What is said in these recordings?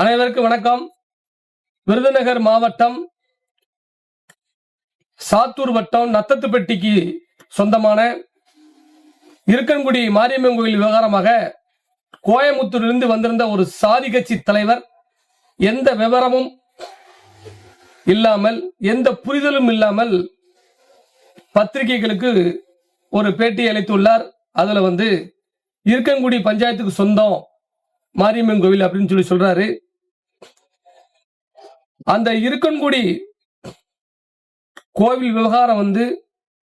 அனைவருக்கும் வணக்கம். விருதுநகர் மாவட்டம் சாத்தூர் வட்டம் நத்தத்துப்பட்டிக்கு சொந்தமான இருக்கன்குடி மாரியம்மன் கோயில் விவகாரமாக கோயமுத்தூரிலிருந்து வந்திருந்த ஒரு சாதி கட்சி தலைவர் எந்த விவரமும் இல்லாமல் எந்த புரிதலும் இல்லாமல் பத்திரிகைகளுக்கு ஒரு பேட்டி அளித்துள்ளார். அதுல வந்து இருக்கன்குடி பஞ்சாயத்துக்கு சொந்தம் மாரியம்மன் கோவில் அப்படின்னு சொல்லி சொல்றாரு. அந்த இருக்கன்குடி கோவில் விவகாரம் வந்து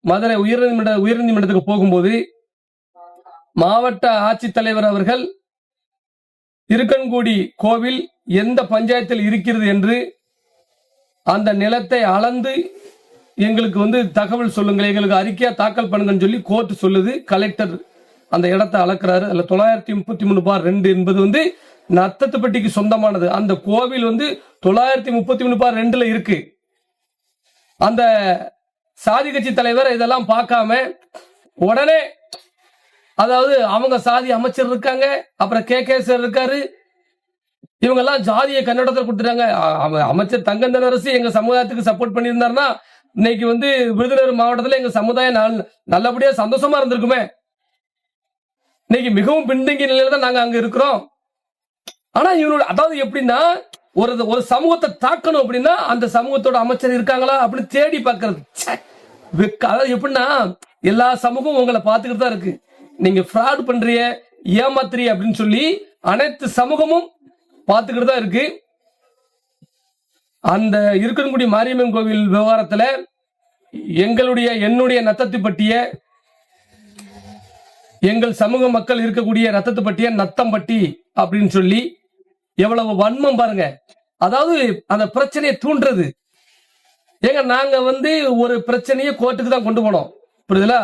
மதுரை உயர்நீதிமன்ற உயர்நீதிமன்றத்துக்கு போகும்போது மாவட்ட ஆட்சித்தலைவர் அவர்கள் இருக்கன்குடி கோவில் எந்த பஞ்சாயத்தில் இருக்கிறது என்று அந்த நிலத்தை அளந்து எங்களுக்கு வந்து தகவல் சொல்லுங்கள் எங்களுக்கு அறிக்கையா தாக்கல் பண்ணுங்கன்னு சொல்லி கோர்ட் சொல்லுது. கலெக்டர் அந்த இடத்தை அளக்குறாரு. அதுல தொள்ளாயிரத்தி முப்பத்தி மூணு பார் ரெண்டு என்பது வந்து நத்தத்துப்பட்டிக்கு சொந்தமானது. அந்த கோவில் வந்து தொள்ளாயிரத்தி முப்பத்தி மூணு பார் ரெண்டுல இருக்கு. அந்த சாதி கட்சி தலைவர் இதெல்லாம் பார்க்காம உடனே அதாவது அவங்க சாதி அமைச்சர் இருக்காங்க அப்புறம் கே கே சார் இருக்காரு. இவங்க எல்லாம் ஜாதியை கன்னடத்தில் கொடுத்துட்டாங்க. அவ- அமைச்சர் தங்கந்தன் அரசு எங்க சமுதாயத்துக்கு சப்போர்ட் பண்ணியிருந்தாருன்னா இன்னைக்கு வந்து விருதுநகர் மாவட்டத்துல எங்க சமுதாயம் நல்லபடியா சந்தோஷமா இருந்திருக்குமே. இன்னைக்கு மிகவும் பின்தங்கிய நிலையில தான் நாங்க அங்க இருக்கிறோம். ஆனா இவனோட அதாவது எப்படின்னா ஒரு ஒரு சமூகத்தை தாக்கணும் அப்படின்னா அந்த சமூகத்தோட அமைச்சர் இருக்காங்களா அப்படின்னு தேடி பாக்குறது அதாவது எப்படின்னா எல்லா சமூகமும் உங்களை பார்த்துக்கிட்டு தான் இருக்கு. நீங்க ஃப்ராட் பண்றிய ஏமாத்துறிய அப்படின்னு சொல்லி அனைத்து சமூகமும் பார்த்துக்கிட்டு தான் இருக்கு. அந்த இருக்கன்குடி மாரியம்மன் கோவில் விவகாரத்துல எங்களுடைய என்னுடைய நத்தத்துப்பட்டிய எங்கள் சமூக மக்கள் இருக்கக்கூடிய ரத்தத்துப்பட்டிய நத்தம்பட்டி அப்படின்னு சொல்லி எவ்வளவு வன்மம் பாருங்க. அதாவது அந்த பிரச்சனையை தூண்டுறது. ஏங்க நாங்க வந்து ஒரு பிரச்சனையை கோர்ட்டுக்கு தான் கொண்டு போனோம். புரியுதுல?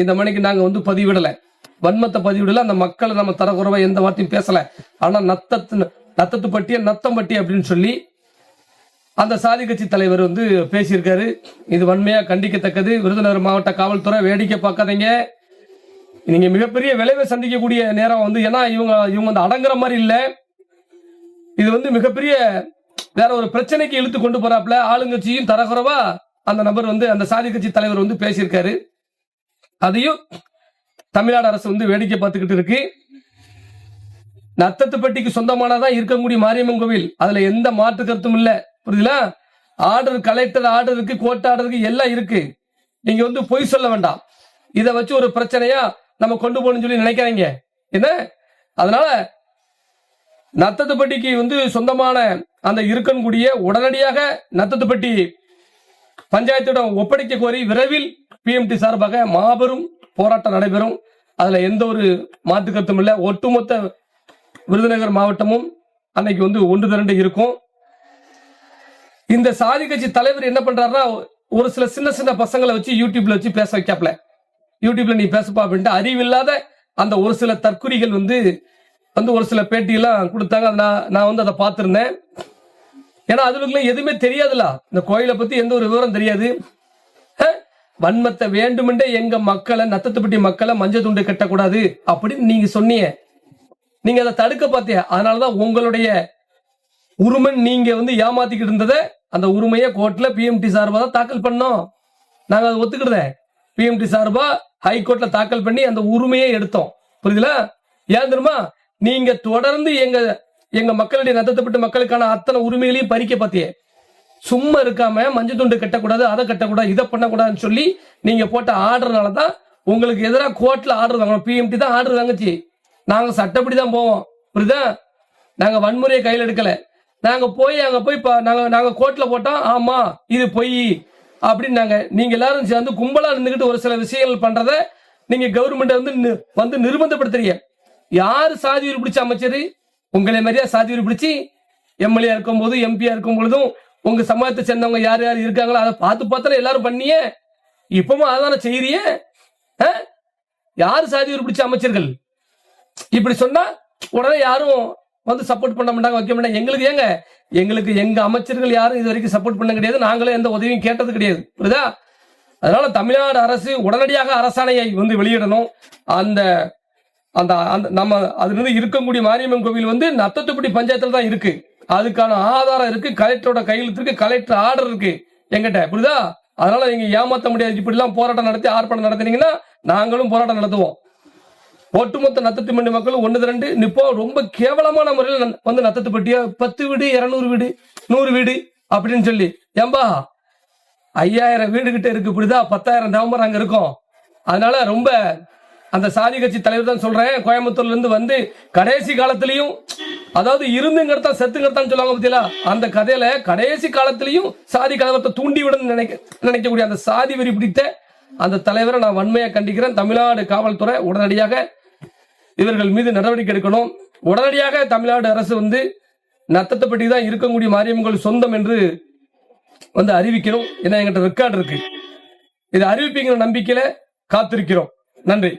இந்த மணிக்கு நாங்க வந்து பதிவிடல. வன்மத்தை பதிவிடல. அந்த மக்களை நம்ம தரக்குறவா எந்த வார்த்தையும் பேசல. ஆனா நத்தத்து நத்தத்து பட்டியன் நத்தம்பட்டி அப்படின்னு சொல்லி அந்த சாதி கட்சி தலைவர் வந்து பேசியிருக்காரு. இது வன்மையா கண்டிக்கத்தக்கது. விருதுநகர் மாவட்ட காவல்துறை வேடிக்கை பார்க்காதீங்க. நீங்க மிகப்பெரிய விளைவை சந்திக்கக்கூடிய நேரம் வந்து ஏன்னா இவங்க இவங்க வந்து அடங்குற மாதிரி இல்லை. இது வந்து மிகப்பெரிய வேற ஒரு பிரச்சனைக்கு இழுத்து கொண்டு போறாப்ல ஆளுங்கட்சியும் தரக்குறவா அந்த நபர் வந்து அந்த சாதி கட்சி தலைவர் வந்து பேசியிருக்காரு. அதையும் தமிழ்நாடு அரசு வந்து வேடிக்கை பார்த்துக்கிட்டு இருக்கு. நத்தத்துப்பட்டிக்கு சொந்தமானதான் இருக்கக்கூடிய மாரியம்மன் கோவில். அதுல எந்த மாற்று கருத்தும் இல்ல. புரியுதுல ஆர்டர் கலெக்டர் ஆர்டர் இருக்கு கோர்ட் ஆர்டர் இருக்கு எல்லாம் இருக்கு. நீங்க வந்து பொய் சொல்ல வேண்டாம். இதை வச்சு ஒரு பிரச்சனையா நம்ம கொண்டு போகணும்னு சொல்லி நினைக்கிறீங்க என்ன? அதனால நத்தத்துப்பட்டிக்கு வந்து சொந்தமான அந்த இருக்கன்குடிய உடனடியாக நத்தத்துப்பட்டி பஞ்சாயத்திடம் ஒப்படைக்க கோரி விரைவில் பிஎம்டி சார்பாக மாபெரும் போராட்டம் நடைபெறும். அதுல எந்த ஒரு மாற்று கருத்தும் இல்லை. ஒட்டுமொத்த விருதுநகர் மாவட்டமும் அன்னைக்கு வந்து ஒன்று திரண்டு இருக்கும். இந்த சாதி கட்சி தலைவர் என்ன பண்றாருன்னா ஒரு சில சின்ன சின்ன பசங்களை வச்சு யூடியூப்ல வச்சு பேச வைக்காப்ல யூடியூப்ல நீ பேசப்பா அப்படின்ட்டு அறிவில்லாத அந்த ஒரு சில தற்குறிகள் வந்து வந்து ஒரு சில பேட்டியெல்லாம் கொடுத்தாங்க. நான் நான் வந்து அதை பார்த்துருந்தேன். ஏன்னா அதுக்குள்ள எதுவுமே தெரியாதுல இந்த கோயிலை பத்தி எந்த ஒரு விவரம் தெரியாது. வன்மத்தை வேண்டுமென்றே எங்க மக்களை நத்தத்துப்பட்டி மக்களை மஞ்சள் துண்டு கட்டக்கூடாது அப்படின்னு நீங்க சொன்னீங்க. நீங்க அதை தடுக்க பார்த்தியா? அதனாலதான் உங்களுடைய உரிமை நீங்க வந்து ஏமாத்திக்கிட்டு இருந்ததை அந்த உரிமையை கோர்ட்ல பிஎம்டி சார்பா தான் தாக்கல் பண்ணோம். நாங்க அதை ஒத்துக்கிடுதேன் பிஎம்டி சார்பா ஹைகோர்ட்ல தாக்கல் பண்ணி அந்த உரிமையை எடுத்தோம். புரியுதுல? ஏன் தெரியுமா? நீங்க தொடர்ந்து எங்க எங்க மக்களுடைய நத்தப்பட்ட மக்களுக்கான அத்தனை உரிமைகளையும் பறிக்க பார்த்தியே. சும்மா இருக்காம மஞ்சள் துண்டு கட்டக்கூடாது அதை கட்டக்கூடாது இதை பண்ணக்கூடாதுன்னு சொல்லி நீங்க போட்ட ஆர்டர்னால தான் உங்களுக்கு எதிராக கோர்ட்ல ஆர்டர் வாங்கணும். பிஎம்டி தான் ஆர்டர் வாங்குச்சு. நாங்க சட்டப்படி தான் போவோம். புரியுதா? நாங்க வன்முறையை கையில் எடுக்கல. நாங்க போய் அங்க போய் நாங்க நாங்க கோர்ட்ல போட்டோம். ஆமா இது பொய். அப்படின்னாங்க. நீங்க எல்லாரும் சேர்ந்து கும்பலா இருந்துகிட்டு ஒரு சில விஷயங்கள் பண்றத நீங்க கவர்மெண்ட் வந்து வந்து நிர்பந்தப்படுத்துறீங்க. யாரு சாதி உயிர் பிடிச்ச அமைச்சர்? உங்களை மாதிரியா சாதி உயிர் பிடிச்சி எம்எல்ஏ இருக்கும் போது எம்பியா இருக்கும் பொழுதும் உங்க சமூகத்தை சேர்ந்தவங்க யார் யார் இருக்காங்களோ அதை பார்த்து பார்த்தானே எல்லாரும் பண்ணியே. இப்பவும் அதான செய்யறியே ஆ? யாரு சாதி உயிர் பிடிச்ச அமைச்சர்கள்? இப்படி சொன்னா உடனே யாரும் வந்து சப்போர்ட் பண்ண மாட்டாங்க வைக்க மாட்டாங்க. எங்களுக்கு ஏங்க? எங்களுக்கு எங்க அமைச்சர்கள் யாரும் இது வரைக்கும் சப்போர்ட் பண்ண கிடையாது. நாங்களும் எந்த உதவியும் கேட்டது கிடையாது. புரியுதா? அதனால தமிழ்நாடு அரசு உடனடியாக அரசாணையை வந்து வெளியிடணும். அந்த அந்த அந்த நம்ம அதுலேருந்து இருக்கக்கூடிய மாரியம்மன் கோவில் வந்து நத்தத்துப்படி பஞ்சாயத்தில் தான் இருக்கு. அதுக்கான ஆதாரம் இருக்கு கலெக்டரோட கையெழுத்து இருக்கு கலெக்டர் ஆர்டர் இருக்கு எங்கிட்ட. புரியுதா? அதனால நீங்க ஏமாத்த முடியாது. இப்படிலாம் போராட்டம் நடத்தி ஆர்ப்பாட்டம் நடத்தினீங்கன்னா நாங்களும் போராட்டம் நடத்துவோம். ஒட்டுமொத்த நத்தத்து மண்டி மக்களும் ஒன்று ரெண்டு நிப்போ ரொம்ப கேவலமான முறையில் வந்து நத்தத்து பட்டியா பத்து வீடு இரநூறு வீடு நூறு வீடு அப்படின்னு சொல்லி. ஏம்பா ஐயாயிரம் வீடு கிட்ட இருக்கு இப்படிதான் பத்தாயிரம் நவம்பர் அங்க இருக்கும். அதனால ரொம்ப அந்த சாதி கட்சி தலைவர் தான் சொல்றேன் கோயம்புத்தூர்ல இருந்து வந்து கடைசி காலத்திலையும் அதாவது இருந்துங்கிறதா செத்துங்கிறதான்னு சொல்லுவாங்க பத்தியா அந்த கதையில கடைசி காலத்திலையும் சாதி கலவரத்தை தூண்டி விட நினைக்க நினைக்கக்கூடிய அந்த சாதி வெறி பிடித்த அந்த தலைவரை நான் வன்மையை கண்டிக்கிறேன். தமிழ்நாடு காவல்துறை உடனடியாக இவர்கள் மீது நடவடிக்கை எடுக்கணும். உடனடியாக தமிழ்நாடு அரசு வந்து நத்தத்தைப்பட்டி தான் இருக்கக்கூடிய மாரியம்மங்கள் சொந்தம் என்று வந்து அறிவிக்கணும். ஏன்னா எங்கிட்ட ரெக்கார்டு இருக்கு. இதை அறிவிப்பீங்கிற நம்பிக்கையில காத்திருக்கிறோம். நன்றி.